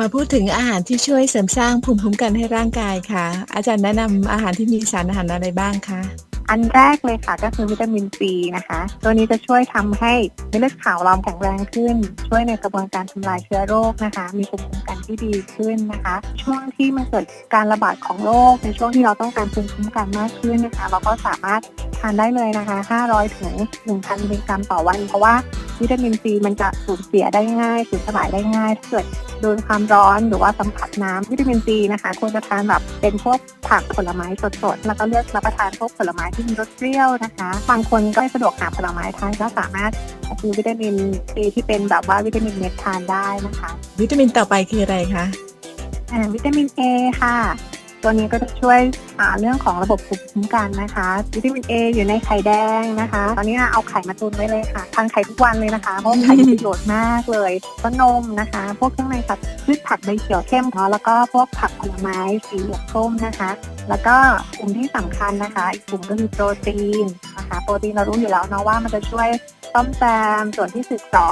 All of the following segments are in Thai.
มาพูดถึงอาหารที่ช่วยเสริมสร้างภูมิคุ้มกันให้ร่างกายค่ะ อาจารย์แนะนำอาหารที่มีสารอาหารอะไรบ้างคะอันแรกเลยค่ะก็คือวิตามินซีนะคะ ตัวนี้จะช่วยทำให้เม็ดเลือดขาวเราแข็งแรงขึ้น ช่วยในกระบวนการทำลายเชื้อโรคนะคะ มีภูมิคุ้มกันที่ดีขึ้นนะคะ ช่วงที่มันเกิดการระบาดของโรคในช่วงที่เราต้องการภูมิคุ้มกันมากขึ้นนะคะ เราก็สามารถทานได้เลยนะคะ 500 ถึง 1,000มิลลิกรัมต่อวัน เพราะว่าวิตามินซีมันจะสูญเสียได้ง่าย สูญสลายได้ง่ายถ้าเกิด โดนความร้อนหรือว่าสัมผัสน้ำวิตามินซีนะคะควรจะทานแบบเป็นพวกผักผลไม้สดๆ แล้วก็เลือกรับประทานพวกผลไม้ที่มีรสเปรี้ยวนะคะบางคนก็ไม่สะดวกหาผลไม้ทานก็สามารถซื้อวิตามินซีที่เป็นแบบว่าวิตามินเม็ดทานได้นะคะ วิตามินต่อไปคืออะไรคะอ่าวิตามิน A ค่ะ ตัวนี้ก็จะช่วยอ่าเรื่องของระบบภูมิคุ้มกันนะคะวิตามิน A อยู่ในไข่แดงนะคะ ตอนนี้เอาไข่มาตุนไว้เลยค่ะทานไข่ทุกวันเลยนะคะเพราะไข่มีประโยชน์มากเลยก็นมนะคะ พวกเครื่องในสัตว์พืชผักใบเขียวเข้มเนาะแล้วก็พวกผักผลไม้สีเหลืองส้มนะคะ แล้วก็กลุ่มที่สำคัญนะคะ อีกกลุ่มก็คือโปรตีนนะคะโปรตีนเรารู้อยู่แล้วเนาะว่ามันจะช่วย ซ่อมแซม ส่วนที่สึกหรอ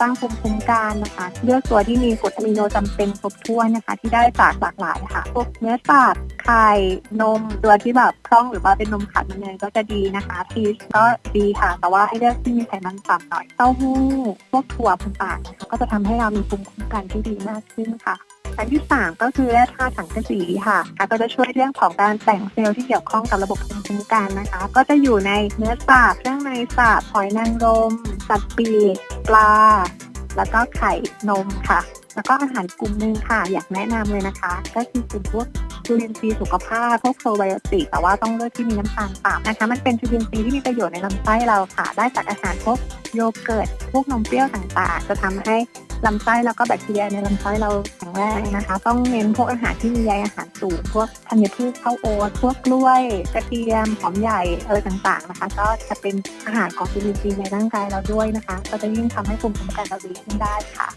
สร้างภูมิคุ้มกันนะคะ เลือกตัวที่มีกรดอะมิโนจำเป็นครบถ้วนนะคะ ที่ได้จากหลากหลายค่ะพวกเนื้อสัตว์ไข่นมตัวที่แบบพร่องหรือว่าเป็นนมขัดมันเนยก็จะดีนะคะชีสก็ดีค่ะ แต่ว่าให้เลือกที่มีไขมันต่ำหน่อยเต้าหู้พวกถั่วต่างๆนะคะก็จะทำให้เรามีภูมิคุ้มกันที่ดีมากขึ้นค่ะ อันที่ 3 ก็คือแร่ธาตุสังกะสีค่ะก็จะช่วยเรื่องของการแต่งเซลล์ที่เกี่ยวข้องกับระบบภูมิคุ้มกันนะคะ ก็จะอยู่ในเนื้อสัตว์เครื่องในสัตว์หอยนางรม สัตว์ปีกปลา แล้วก็ไข่นมค่ะ แล้วก็อาหารกลุ่มหนึ่งค่ะ อยากแนะนำเลยนะคะ ก็คือกลุ่มพวกจุลินทรีย์สุขภาพพวกโปรไบโอติกแต่ว่าต้องเลือกที่มีน้ำตาลต่ำนะคะ มันเป็นจุลินทรีย์ที่มีประโยชน์ในลำไส้เราค่ะ ได้จากอาหารพวกโยเกิร์ตพวกนมเปรี้ยวต่างๆ จะทำให้ลำไส้แล้วก็แบคทีเรียในลำไส้เรา แรกนะคะ ต้องเน้นพวกอาหารที่มีใยอาหารสูงพวกธัญพืชข้าวโอ๊ตพวกกล้วยกระเทียมหอมใหญ่อะไรต่างๆนะคะ ก็จะเป็นอาหารของจุลินทรีย์ในร่างกายเราด้วยนะคะ ก็จะยิ่งทำให้ภูมิคุ้มกันเราดีขึ้นได้ค่ะ